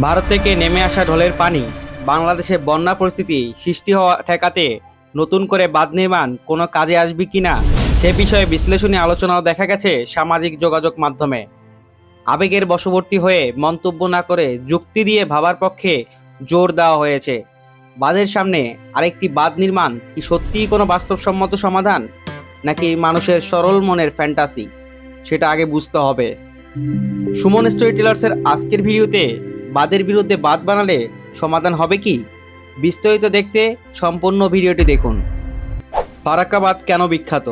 ভারত থেকে নেমে আসা ঢলের পানি বাংলাদেশে বন্যা পরিস্থিতি সৃষ্টি হওয়া ঠেকাতে নতুন করে বাঁধ নির্মাণ কোনো কাজে আসবে কিনা সে বিষয়ে বিশ্লেষণী আলোচনাও দেখা গেছে সামাজিক যোগাযোগ মাধ্যমে। আবেগের বশবর্তী হয়ে মন্তব্য না করে যুক্তি দিয়ে ভাবার পক্ষে জোর দেওয়া হয়েছে। বাঁধের সামনে আরেকটি বাঁধ নির্মাণ কি সত্যিই কোনো বাস্তবসম্মত সমাধান? নাকি মানুষের সরল মনের ফ্যান্টাসি সেটা আগে বুঝতে হবে। সুমন স্টোরি টেলার্সের আজকের ভিডিওতে বাদের বিরুদ্ধে বাদ বানালে সমাধান হবে কি? বিস্তারিত দেখতে সম্পূর্ণ ভিডিওটি দেখুন। ফারাক্কাবাদ কেন বিখ্যাত?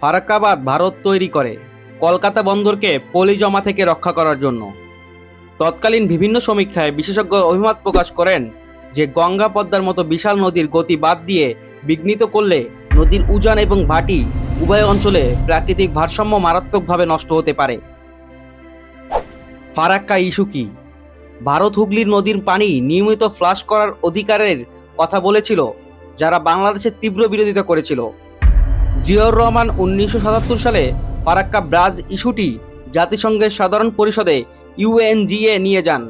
ফারাক্কাবাদ ভারত তৈরি করে কলকাতা বন্দরকে পলি জমা থেকে রক্ষা করার জন্য। তৎকালীন বিভিন্ন সমীক্ষায় বিশেষজ্ঞ অভিমত প্রকাশ করেন যে, গঙ্গা পদ্মার মতো বিশাল নদীর গতি বাদ দিয়ে বিঘ্নিত করলে নদীর উজান এবং ভাটি উভয় অঞ্চলে প্রাকৃতিক ভারসাম্য মারাত্মকভাবে নষ্ট হতে পারে। ফারাক্কা ইস্যু কি? ভারত হুগলির নদীর পানি নিয়মিত ফ্লাশ করার অধিকারের কথা বলেছিল, যারা বাংলাদেশের তীব্র বিরোধিতা করেছিল। জিয়াউর রহমান উনিশশো সাতাত্তর সালে ফারাক্কা ব্রাজ ইস্যুটি জাতিসংঘের সাধারণ পরিষদে ইউএনজিএ নিয়ে যান।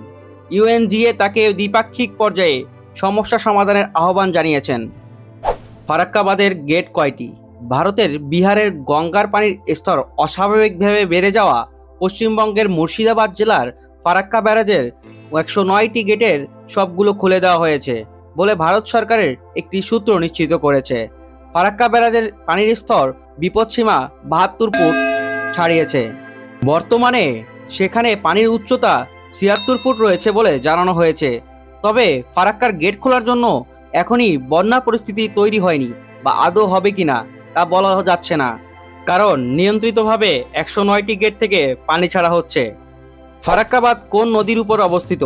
ইউএনজিএ তাকে দ্বিপাক্ষিক পর্যায়ে সমস্যা সমাধানের আহ্বান জানিয়েছেন। ফারাক্কাবাদের গেট কয়টি? ভারতের বিহারের গঙ্গার পানির স্তর অস্বাভাবিকভাবে বেড়ে যাওয়া পশ্চিমবঙ্গের মুর্শিদাবাদ জেলার ফারাক্কা ব্যারাজের একশো নয়টি গেটের সবগুলো খুলে দেওয়া হয়েছে বলে ভারত সরকারের একটি সূত্র নিশ্চিত করেছে। ফারাক্কা ব্যারাজের পানির স্তর বিপদসীমা বাহাত্তর ফুট ছাড়িয়েছে। বর্তমানে সেখানে পানির উচ্চতা ছিয়াত্তর ফুট রয়েছে বলে জানানো হয়েছে। তবে ফারাক্কার গেট খোলার জন্য এখনই বন্যা পরিস্থিতি তৈরি হয়নি বা আদৌ হবে কিনা তা বলা যাচ্ছে না। কারণ নিয়ন্ত্রিতভাবে একশো নয়টি গেট থেকে পানি ছাড়া হচ্ছে। ফারাক্কাবাদ কোন নদীর উপর অবস্থিত?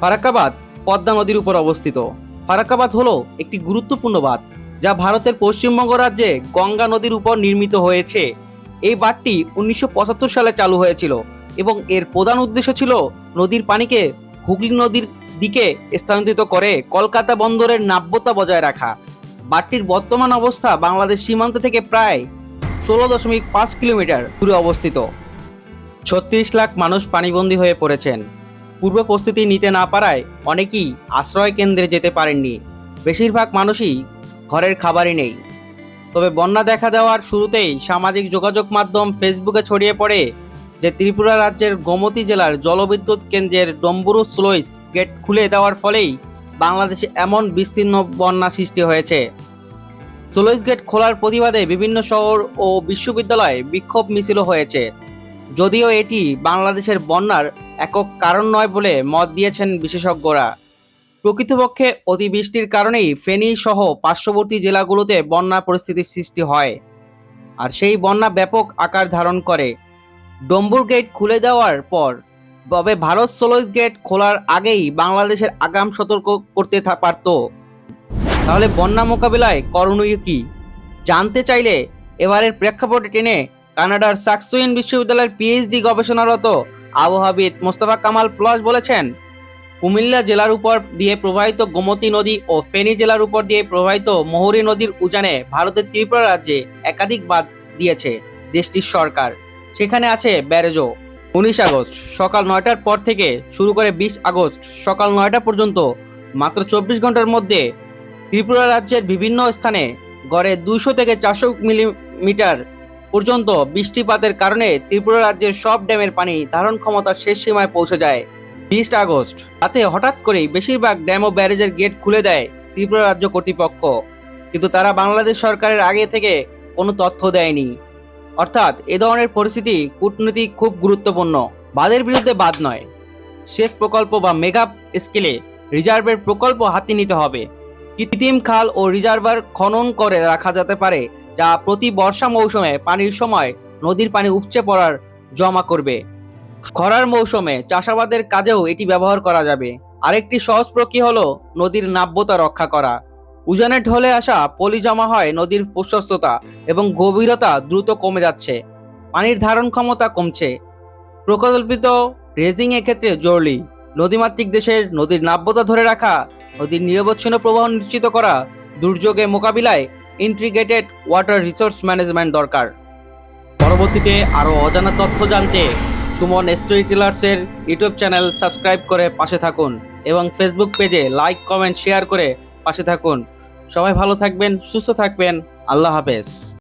ফারাক্কাবাদ পদ্মা নদীর উপর অবস্থিত। ফারাক্কাবাদ হলো একটি গুরুত্বপূর্ণ বাঁধ, যা ভারতের পশ্চিমবঙ্গ রাজ্যে গঙ্গা নদীর উপর নির্মিত হয়েছে। এই বাঁধটি উনিশশো পঁচাত্তর সালে চালু হয়েছিল এবং এর প্রধান উদ্দেশ্য ছিল নদীর পানিকে হুগলি নদীর দিকে স্থানান্তরিত করে কলকাতা বন্দরের নাব্যতা বজায় রাখা। বাঁধটির বর্তমান অবস্থা বাংলাদেশ সীমান্ত থেকে প্রায় ষোলো দশমিক পাঁচ কিলোমিটার দূরে অবস্থিত। ছত্রিশ লাখ মানুষ পানিবন্দী হয়ে পড়েছেন। পূর্ব প্রস্তুতি নিতে না পারায় অনেকেই আশ্রয় কেন্দ্রে যেতে পারেননি। বেশিরভাগ মানুষই ঘরের খাবারই নেই। তবে বন্যা দেখা দেওয়ার শুরুতেই সামাজিক যোগাযোগ মাধ্যম ফেসবুকে ছড়িয়ে পড়ে যে ত্রিপুরা রাজ্যের গোমতী জেলার জলবিদ্যুৎ কেন্দ্রের ডম্বুরু স্লোইস গেট খুলে দেওয়ার ফলেই বাংলাদেশে এমন বিস্তীর্ণ বন্যা সৃষ্টি হয়েছে। স্লোইস গেট খোলার প্রতিবাদে বিভিন্ন শহর ও বিশ্ববিদ্যালয়ে বিক্ষোভ মিছিল হয়েছে। যদিও এটি বাংলাদেশের বন্যার একক কারণ নয় বলে মত দিয়েছেন বিশেষজ্ঞরা। প্রকৃতপক্ষে অতিবৃষ্টির কারণেই ফেনী সহ পার্শ্ববর্তী জেলাগুলোতে বন্যা পরিস্থিতির সৃষ্টি হয় আর সেই বন্যা ব্যাপক আকার ধারণ করে। ডম্বুর গেট খুলে দেওয়ার পর, তবে ভারত সোলোইস গেট খোলার আগেই বাংলাদেশের আগাম সতর্ক করতে পারত। তাহলে বন্যা মোকাবিলায় করণীয় কি? জানতে চাইলে এবারের প্রেক্ষাপটে টেনে কানাডার সাকসুইন বিশ্ববিদ্যালয়ের পিএইচডি গবেষণারত আবহাবিদ মোস্তফা কামাল প্লাস বলেছেন, কুমিল্লা জেলার উপর দিয়ে প্রবাহিত গোমতী নদী ও ফেনী জেলার উপর দিয়ে প্রবাহিত মোহরী নদীর উজানে ভারতের ত্রিপুরা রাজ্যে একাধিক বাঁধ দিয়েছে দেশটির সরকার। সেখানে আছে ব্যারেজও। উনিশ আগস্ট, সকাল নয়টার পর থেকে শুরু করে বিশ আগস্ট, সকাল নয়টা পর্যন্ত মাত্র চব্বিশ ঘণ্টার মধ্যে ত্রিপুরা রাজ্যের বিভিন্ন স্থানে গড়ে দুশো থেকে চারশো মিলিমিটার পর্যন্ত বৃষ্টিপাতের কারণে ত্রিপুরা রাজ্যের সব ড্যামের পানি ধারণ ক্ষমতার শেষ সীমায় পৌঁছে যায়। বিশ আগস্ট, রাতে হঠাৎ করেই বেশিরভাগ ড্যাম ও ব্যারেজের গেট খুলে দেয় ত্রিপুরা রাজ্য কর্তৃপক্ষ। কিন্তু তারা বাংলাদেশ সরকারের আগে থেকে কোনো তথ্য দেয়নি। অর্থাৎ এ ধরনের পরিস্থিতি কূটনীতি খুব গুরুত্বপূর্ণ। বাদের বিরুদ্ধে বাদ নয়। শেষ প্রকল্প বা মেগা স্কেলে রিজার্ভের প্রকল্প হাতে নিতে হবে। কৃত্রিম খাল ও রিজার্ভার খনন করে রাখা যেতে পারে যা প্রতি বর্ষা মৌসুমে পানির সময় নদীর পানি উপচে পড়ার জমা করবে। খরার মৌসুমে চাষাবাদের কাজেও এটি ব্যবহার করা যাবে। আরেকটি সহজ প্রক্রিয়া হলো নদীর নাব্যতা রক্ষা করা। উজানের ঢলে আসা পলি জমা হয় নদীর প্রশস্ততা এবং গভীরতা দ্রুত কমে যাচ্ছে। পানির ধারণ ক্ষমতা কমছে। প্রকল্পিত রেজিং এক্ষেত্রে জরুরি। নদীমাতৃক দেশের নদীর নাব্যতা ধরে রাখা, নদীর নিরবচ্ছিন্ন প্রবাহ নিশ্চিত করা দুর্যোগে মোকাবিলায় ইন্টিগ্রেটেড ওয়াটার রিসোর্স ম্যানেজমেন্ট দরকার। পরবর্তীতে আরও অজানা তথ্য জানতে সুমন স্টোরি টেলার্সের ইউটিউব চ্যানেল সাবস্ক্রাইব করে পাশে থাকুন এবং ফেসবুক পেজে লাইক, কমেন্ট, শেয়ার করে পাশে থাকুন। সবাই ভালো থাকবেন, সুস্থ থাকবেন। আল্লাহ হাফেজ।